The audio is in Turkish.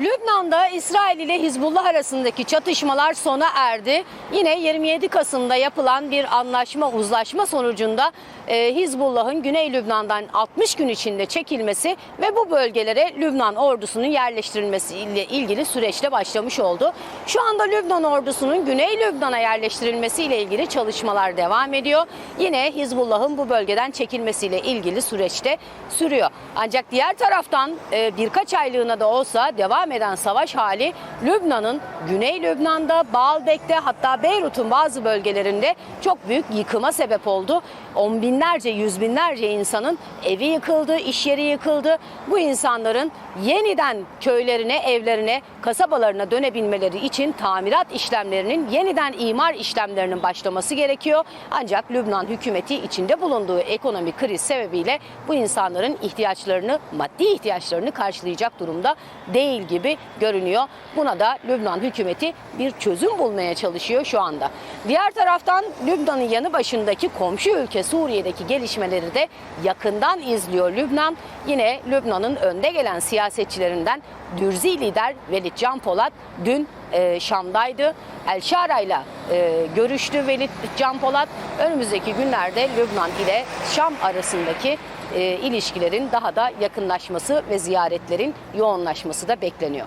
Lübnan'da İsrail ile Hizbullah arasındaki çatışmalar sona erdi. Yine 27 Kasım'da yapılan bir anlaşma, uzlaşma sonucunda e, Hizbullah'ın Güney Lübnan'dan 60 gün içinde çekilmesi ve bu bölgelere Lübnan ordusunun yerleştirilmesi ile ilgili süreçte başlamış oldu. Şu anda Lübnan ordusunun Güney Lübnan'a yerleştirilmesi ile ilgili çalışmalar devam ediyor. Yine Hizbullah'ın bu bölgeden çekilmesiyle ilgili süreçte sürüyor. Ancak diğer taraftan e, birkaç aylığına da olsa devam eden savaş hali Lübnan'ın Güney Lübnan'da, Baalbek'te hatta Beyrut'un bazı bölgelerinde çok büyük yıkıma sebep oldu. On binlerce, yüz binlerce insanın evi yıkıldı, iş yeri yıkıldı. Bu insanların yeniden köylerine, evlerine, kasabalarına dönebilmeleri için tamirat işlemlerinin, yeniden imar işlemlerinin başlaması gerekiyor. Ancak Lübnan hükümeti içinde bulunduğu ekonomik kriz sebebiyle bu insanların ihtiyaçlarını, maddi ihtiyaçlarını karşılayacak durumda değil gibi görünüyor. Buna da Lübnan hükümeti bir çözüm bulmaya çalışıyor şu anda. Diğer taraftan Lübnan'ın yanı başındaki komşu ülke Suriye'deki gelişmeleri de yakından izliyor Lübnan. Yine Lübnan'ın önde gelen siyasetçilerinden Dürzi lider Velid Can Polat dün e, Şam'daydı. El Şara ile e, görüştü Velid Can Polat. Önümüzdeki günlerde Lübnan ile Şam arasındaki e, ilişkilerin daha da yakınlaşması ve ziyaretlerin yoğunlaşması da bekleniyor.